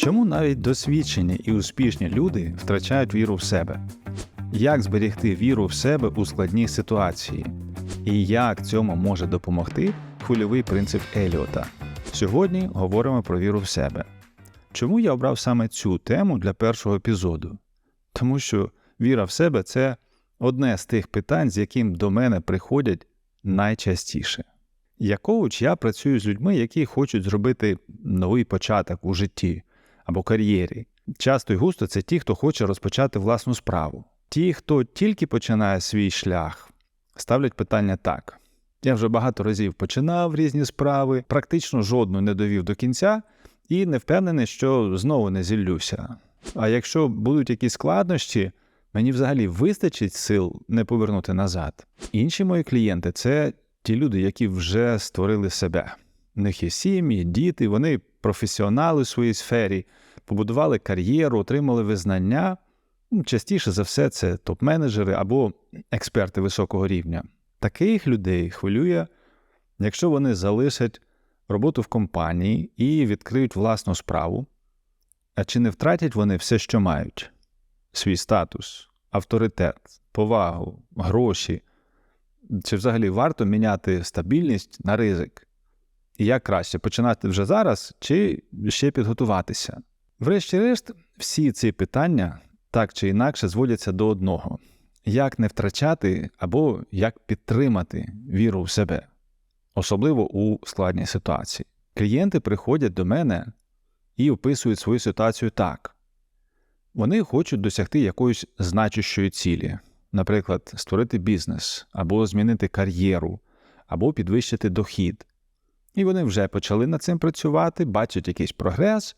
Чому навіть досвідчені і успішні люди втрачають віру в себе? Як зберегти віру в себе у складній ситуації? І як цьому може допомогти хвильовий принцип Еліота? Сьогодні говоримо про віру в себе. Чому я обрав саме цю тему для першого епізоду? Тому що віра в себе це одне з тих питань, з яким до мене приходять найчастіше. Як коуч я працюю з людьми, які хочуть зробити новий початок у житті або кар'єрі. Часто і густо це ті, хто хоче розпочати власну справу. Ті, хто тільки починає свій шлях, ставлять питання так: я вже багато разів починав різні справи, практично жодну не довів до кінця і не впевнений, що знову не зіллюся. А якщо будуть якісь складнощі, мені взагалі вистачить сил не повернути назад. Інші мої клієнти це ті люди, які вже створили себе. У них є сім'ї, діти, вони професіонали у своїй сфері, побудували кар'єру, отримали визнання. Ну, Частіше за все, це топ-менеджери або експерти високого рівня. Таких людей хвилює, якщо вони залишать роботу в компанії і відкриють власну справу, а чи не втратять вони все, що мають: свій статус, авторитет, повагу, гроші, чи взагалі варто міняти стабільність на ризик? Як краще починати вже зараз чи ще підготуватися? Врешті-решт, всі ці питання так чи інакше зводяться до одного: як не втрачати або як підтримати віру в себе, особливо у складній ситуації. Клієнти приходять до мене і описують свою ситуацію так: вони хочуть досягти якоїсь значущої цілі, наприклад, створити бізнес, або змінити кар'єру, або підвищити дохід. І вони вже почали над цим працювати, бачать якийсь прогрес.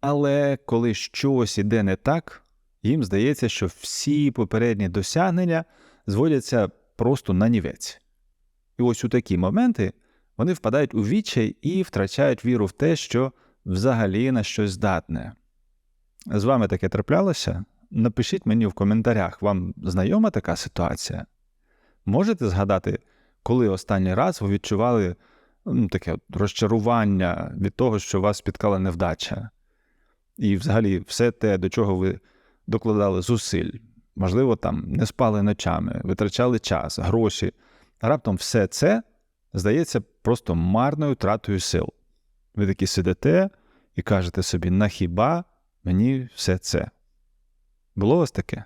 Але коли щось іде не так, їм здається, що всі попередні досягнення зводяться просто на нівець. І ось у такі моменти вони впадають у відчай і втрачають віру в те, що взагалі на щось здатне. З вами таке траплялося? Напишіть мені в коментарях, вам знайома така ситуація? Можете згадати, коли останній раз ви відчували таке розчарування від того, що вас спіткала невдача? І взагалі все те, до чого ви докладали зусиль, можливо, там не спали ночами, витрачали час, гроші. Раптом все це здається просто марною тратою сил. Ви такі сидите і кажете собі, на хіба мені все це? Було у вас таке?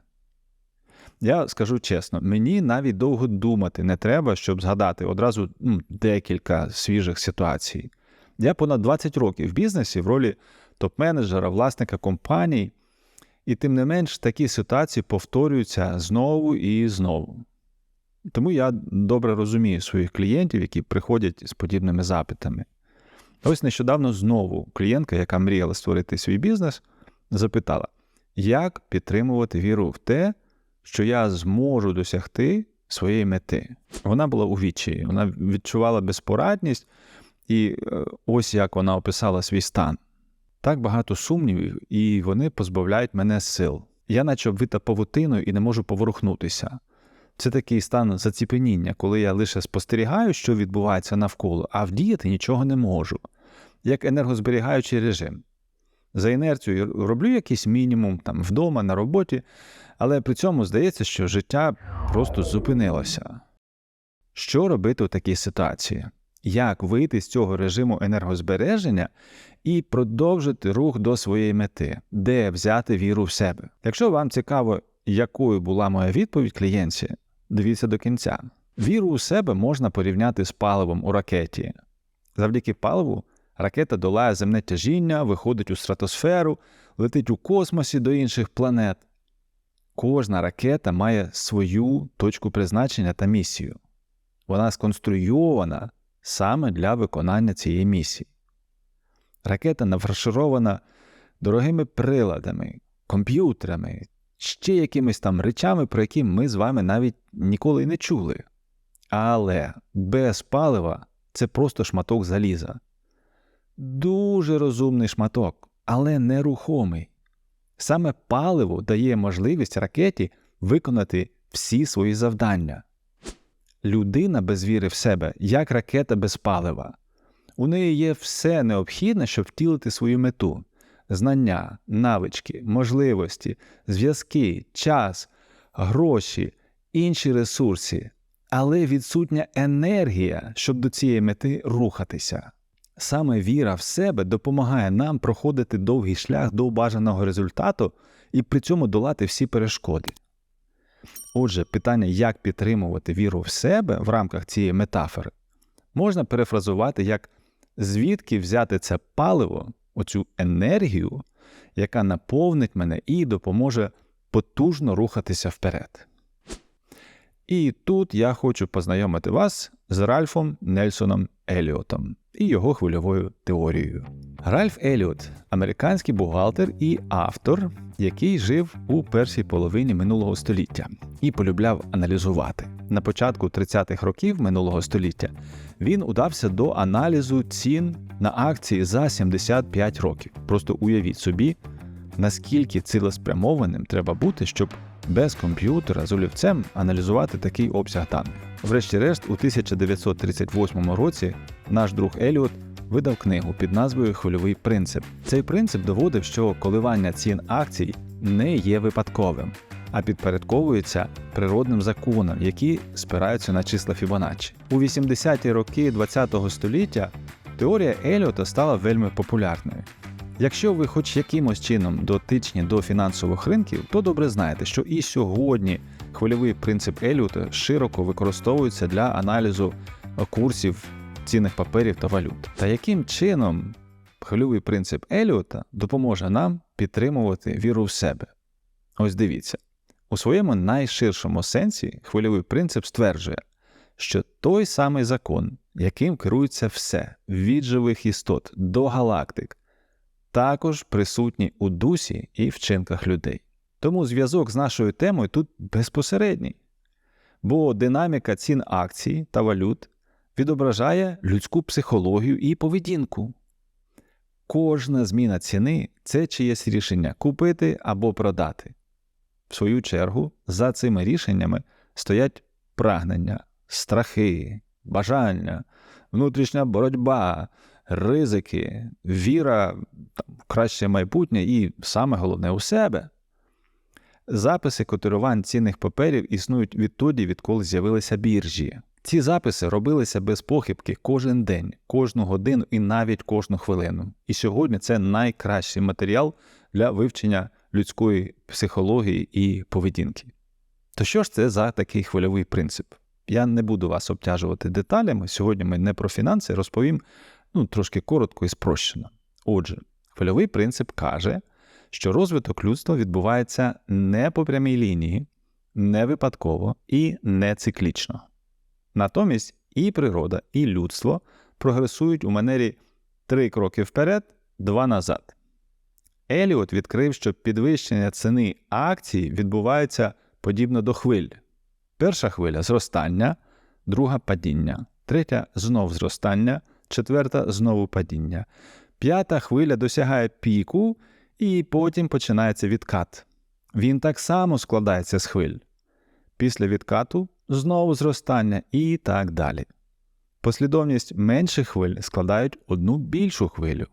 Я скажу чесно, мені навіть довго думати не треба, щоб згадати одразу ну, декілька свіжих ситуацій. Я понад 20 років в бізнесі в ролі топ-менеджера, власника компаній, і тим не менш такі ситуації повторюються знову і знову. Тому я добре розумію своїх клієнтів, які приходять з подібними запитами. Ось нещодавно знову клієнтка, яка мріяла створити свій бізнес, запитала, як підтримувати віру в те, що я зможу досягти своєї мети. Вона була у відчаї, вона відчувала безпорадність, і е, ось як вона описала свій стан. Так багато сумнівів, і вони позбавляють мене сил. Я наче обвита павутиною і не можу поворухнутися. Це такий стан заціпеніння, коли я лише спостерігаю, що відбувається навколо, а вдіяти нічого не можу, як енергозберігаючий режим. За інерцією роблю якийсь мінімум там вдома, на роботі, але при цьому здається, що життя просто зупинилося. Що робити у такій ситуації? Як вийти з цього режиму енергозбереження і продовжити рух до своєї мети, де взяти віру в себе? Якщо вам цікаво, якою була моя відповідь клієнтці, дивіться до кінця. Віру у себе можна порівняти з паливом у ракеті. Завдяки паливу ракета долає земне тяжіння, виходить у стратосферу, летить у космосі до інших планет. Кожна ракета має свою точку призначення та місію. Вона сконструйована саме для виконання цієї місії. Ракета нафарширована дорогими приладами, комп'ютерами, ще якимись там речами, про які ми з вами навіть ніколи не чули. Але без палива це просто шматок заліза. Дуже розумний шматок, але нерухомий. Саме паливо дає можливість ракеті виконати всі свої завдання. Людина без віри в себе, як ракета без палива. У неї є все необхідне, щоб втілити свою мету, знання, навички, можливості, зв'язки, час, гроші, інші ресурси, але відсутня енергія, щоб до цієї мети рухатися. Саме віра в себе допомагає нам проходити довгий шлях до бажаного результату і при цьому долати всі перешкоди. Отже, питання, як підтримувати віру в себе в рамках цієї метафори, можна перефразувати як звідки взяти це паливо, оцю енергію, яка наповнить мене і допоможе потужно рухатися вперед. І тут я хочу познайомити вас з Ральфом Нельсоном Еліотом і його хвильовою теорією. Ральф Еліот американський бухгалтер і автор, який жив у першій половині минулого століття і полюбляв аналізувати. На початку 30-х років минулого століття він удався до аналізу цін на акції за 75 років. Просто уявіть собі, наскільки цілеспрямованим треба бути, щоб без комп'ютера з олівцем аналізувати такий обсяг даних. Врешті-решт, у 1938 році наш друг Еліот видав книгу під назвою Хвильовий принцип. Цей принцип доводив, що коливання цін акцій не є випадковим, а підпорядковується природним законам, які спираються на числа Фібоначчі. У 80-ті роки ХХ століття теорія Еліота стала вельми популярною. Якщо ви хоч якимось чином дотичні до фінансових ринків, то добре знаєте, що і сьогодні хвильовий принцип Еліота широко використовується для аналізу курсів цінних паперів та валют. Та яким чином хвильовий принцип Еліота допоможе нам підтримувати віру в себе? Ось дивіться. У своєму найширшому сенсі хвильовий принцип стверджує, що той самий закон, яким керується все від живих істот до галактик, також присутній у дусі і вчинках людей. Тому зв'язок з нашою темою тут безпосередній, бо динаміка цін акцій та валют відображає людську психологію і поведінку. Кожна зміна ціни це чиєсь рішення купити або продати. В свою чергу, за цими рішеннями стоять прагнення, страхи, бажання, внутрішня боротьба, ризики, віра там, в краще майбутнє і саме головне у себе. Записи котирувань цінних паперів існують відтоді, відколи з'явилися біржі. Ці записи робилися без похибки кожен день, кожну годину і навіть кожну хвилину. І сьогодні це найкращий матеріал для вивчення людської психології і поведінки. То що ж це за такий хвильовий принцип? Я не буду вас обтяжувати деталями. Сьогодні ми не про фінанси розповім ну, трошки коротко і спрощено. Отже, хвильовий принцип каже, що розвиток людства відбувається не по прямій лінії, не випадково і не циклічно. Натомість і природа, і людство прогресують у манері три кроки вперед, два назад. Еліот відкрив, що підвищення ціни акцій відбувається подібно до хвиль. Перша хвиля зростання, друга падіння, третя знов зростання, четверта знову падіння. П'ята хвиля досягає піку, і потім починається відкат. Він так само складається з хвиль. Після відкату знову зростання і так далі. Послідовність менших хвиль складають одну більшу хвилю.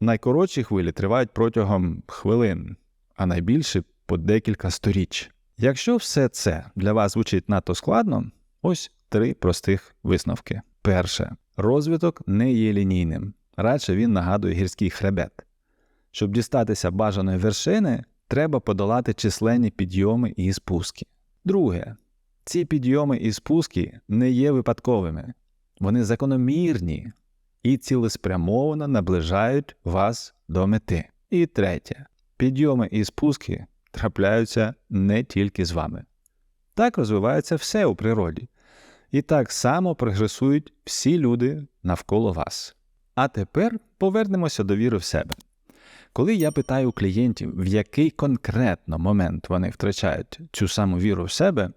Найкоротші хвилі тривають протягом хвилин, а найбільші по декілька сторіч. Якщо все це для вас звучить надто складно, ось три простих висновки. Перше, розвиток не є лінійним, радше він нагадує гірський хребет. Щоб дістатися бажаної вершини, треба подолати численні підйоми і спуски. Друге, ці підйоми і спуски не є випадковими, вони закономірні і цілеспрямовано наближають вас до мети. І третє, підйоми і спуски трапляються не тільки з вами. Так розвивається все у природі, і так само прогресують всі люди навколо вас. А тепер повернемося до віри в себе. Коли я питаю клієнтів, в який конкретно момент вони втрачають цю саму віру в себе,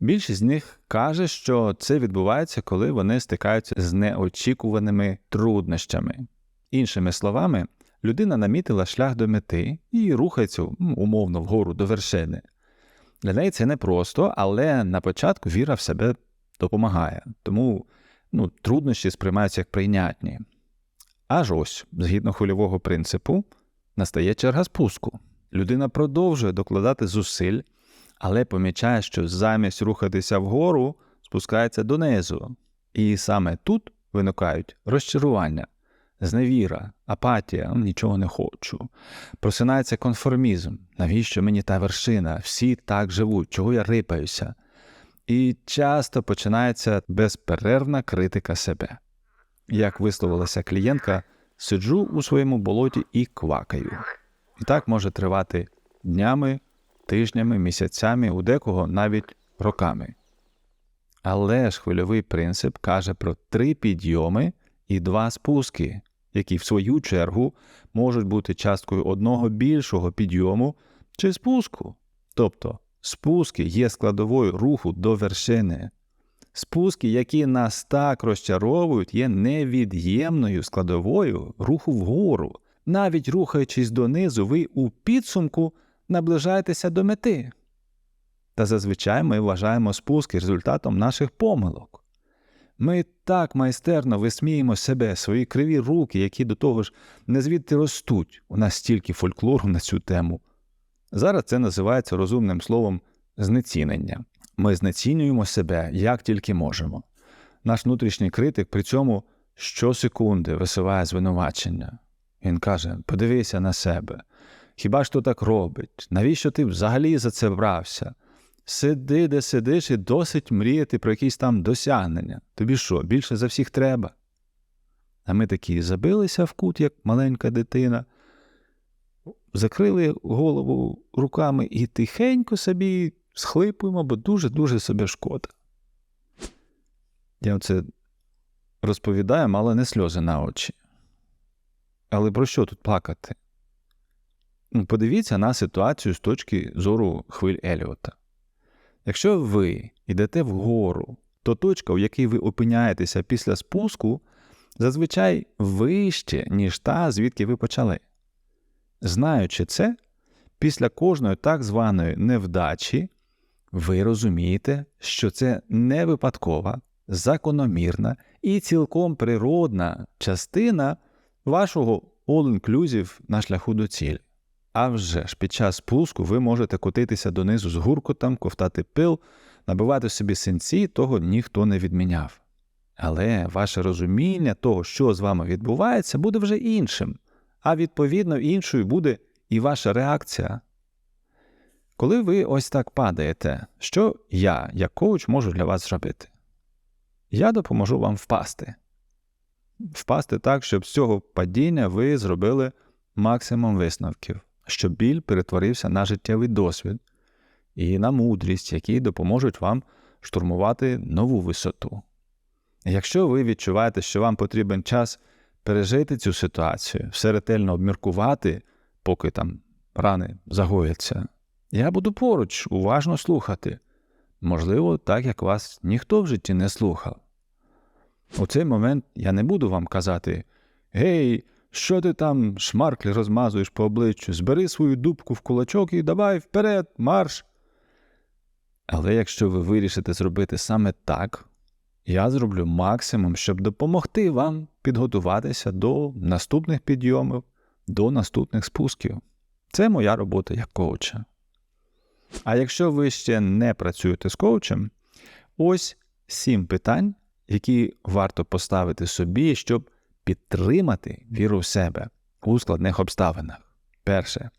більшість з них каже, що це відбувається, коли вони стикаються з неочікуваними труднощами. Іншими словами, людина намітила шлях до мети і рухається умовно вгору до вершини. Для неї це непросто, але на початку віра в себе допомагає, тому ну, труднощі сприймаються як прийнятні. Аж ось, згідно хвильового принципу, настає черга спуску. Людина продовжує докладати зусиль, але помічає, що замість рухатися вгору, спускається донизу. І саме тут виникають розчарування, зневіра, апатія, «Ну, нічого не хочу. Просинається конформізм. Навіщо мені та вершина? Всі так живуть, чого я рипаюся? І часто починається безперервна критика себе. Як висловилася клієнтка, сиджу у своєму болоті і квакаю. І так може тривати днями, тижнями, місяцями, у декого навіть роками. Але ж хвильовий принцип каже про три підйоми і два спуски, які, в свою чергу, можуть бути часткою одного більшого підйому чи спуску. Тобто спуски є складовою руху до вершини. Спуски, які нас так розчаровують, є невід'ємною складовою руху вгору. Навіть рухаючись донизу, ви у підсумку наближаєтеся до мети. Та зазвичай ми вважаємо спуски результатом наших помилок. Ми так майстерно висміємо себе, свої криві руки, які до того ж не звідти ростуть. У нас стільки фольклору на цю тему. Зараз це називається розумним словом знецінення. Ми знецінюємо себе як тільки можемо. Наш внутрішній критик при цьому щосекунди висуває звинувачення. Він каже: подивися на себе. Хіба ж то так робить? Навіщо ти взагалі за це брався? Сиди, де сидиш, і досить мріяти про якісь там досягнення. Тобі що, більше за всіх треба? А ми такі забилися в кут, як маленька дитина, закрили голову руками і тихенько собі схлипуємо, бо дуже-дуже себе шкода. Я оце розповідаю, мало не сльози на очі. Але про що тут плакати? Ну, Подивіться на ситуацію з точки зору хвиль Еліота. Якщо ви йдете вгору, то точка, у якій ви опиняєтеся після спуску, зазвичай вище, ніж та, звідки ви почали. Знаючи це, після кожної так званої невдачі ви розумієте, що це не випадкова, закономірна і цілком природна частина вашого all-inclusive на шляху до цілі. А вже ж під час спуску ви можете котитися донизу з гуркотом, ковтати пил, набивати собі синці, того ніхто не відміняв. Але ваше розуміння того, що з вами відбувається, буде вже іншим, а відповідно іншою буде і ваша реакція. Коли ви ось так падаєте, що я, як коуч, можу для вас зробити? Я допоможу вам впасти. Впасти так, щоб з цього падіння ви зробили максимум висновків, щоб біль перетворився на життєвий досвід і на мудрість, які допоможуть вам штурмувати нову висоту. Якщо ви відчуваєте, що вам потрібен час пережити цю ситуацію, все ретельно обміркувати, поки там рани загояться, я буду поруч, уважно слухати. Можливо, так як вас ніхто в житті не слухав. У цей момент я не буду вам казати Гей, що ти там шмарклі розмазуєш по обличчю, збери свою дубку в кулачок і давай вперед, марш. Але якщо ви вирішите зробити саме так, я зроблю максимум, щоб допомогти вам підготуватися до наступних підйомів, до наступних спусків. Це моя робота як коуча. А якщо ви ще не працюєте з коучем, ось сім питань, які варто поставити собі, щоб підтримати віру в себе у складних обставинах. Перше,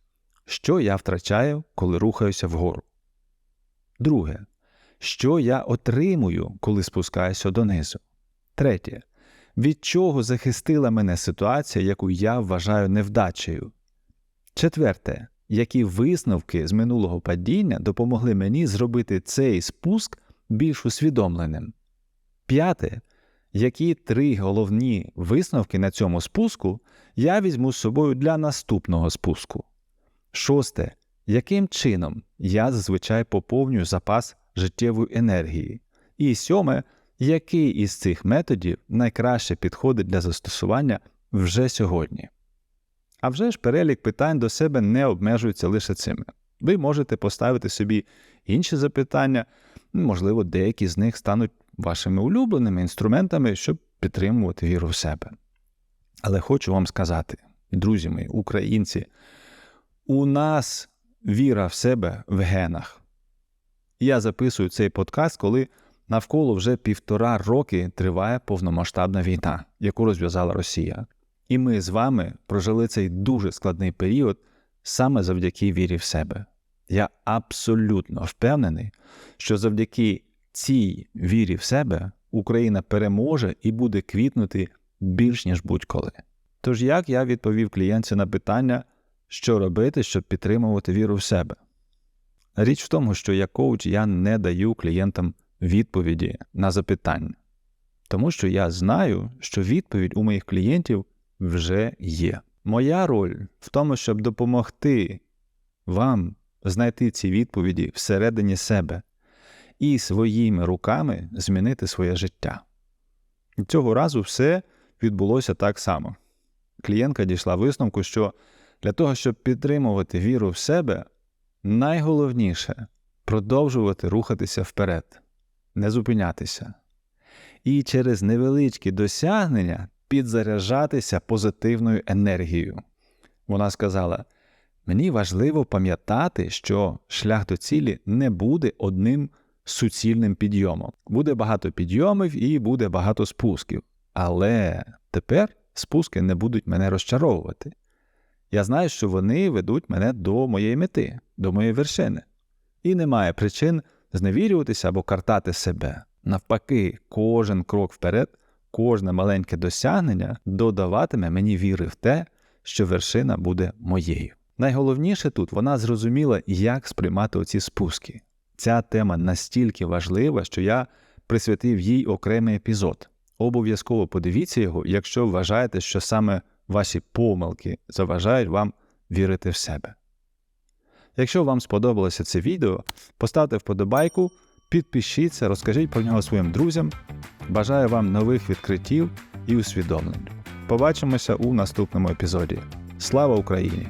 що я втрачаю, коли рухаюся вгору. Друге, що я отримую, коли спускаюся донизу. Третє. Від чого захистила мене ситуація, яку я вважаю невдачею. Четверте. Які висновки з минулого падіння допомогли мені зробити цей спуск більш усвідомленим? П'яте. Які три головні висновки на цьому спуску я візьму з собою для наступного спуску? Шосте. Яким чином я зазвичай поповнюю запас життєвої енергії? І сьоме, який із цих методів найкраще підходить для застосування вже сьогодні? А вже ж перелік питань до себе не обмежується лише цими. Ви можете поставити собі інші запитання, можливо, деякі з них стануть вашими улюбленими інструментами, щоб підтримувати віру в себе. Але хочу вам сказати, друзі мої, українці, у нас віра в себе в генах. Я записую цей подкаст, коли навколо вже півтора роки триває повномасштабна війна, яку розв'язала Росія. І ми з вами прожили цей дуже складний період саме завдяки вірі в себе. Я абсолютно впевнений, що завдяки цій вірі в себе Україна переможе і буде квітнути більш ніж будь-коли. Тож як я відповів клієнтці на питання, що робити, щоб підтримувати віру в себе? Річ в тому, що як коуч я не даю клієнтам відповіді на запитання, тому що я знаю, що відповідь у моїх клієнтів вже є. Моя роль в тому, щоб допомогти вам знайти ці відповіді всередині себе і своїми руками змінити своє життя. Цього разу все відбулося так само. Клієнтка дійшла висновку, що для того, щоб підтримувати віру в себе, найголовніше продовжувати рухатися вперед, не зупинятися. І через невеличкі досягнення підзаряджатися позитивною енергією. Вона сказала: мені важливо пам'ятати, що шлях до цілі не буде одним суцільним підйомом. Буде багато підйомів і буде багато спусків. Але тепер спуски не будуть мене розчаровувати. Я знаю, що вони ведуть мене до моєї мети, до моєї вершини. І немає причин зневірюватися або картати себе. Навпаки, кожен крок вперед, кожне маленьке досягнення додаватиме мені віри в те, що вершина буде моєю. Найголовніше тут вона зрозуміла, як сприймати оці спуски. Ця тема настільки важлива, що я присвятив їй окремий епізод. Обов'язково подивіться його, якщо вважаєте, що саме ваші помилки заважають вам вірити в себе. Якщо вам сподобалося це відео, поставте вподобайку, підпишіться, розкажіть про нього своїм друзям. Бажаю вам нових відкриттів і усвідомлень. Побачимося у наступному епізоді. Слава Україні!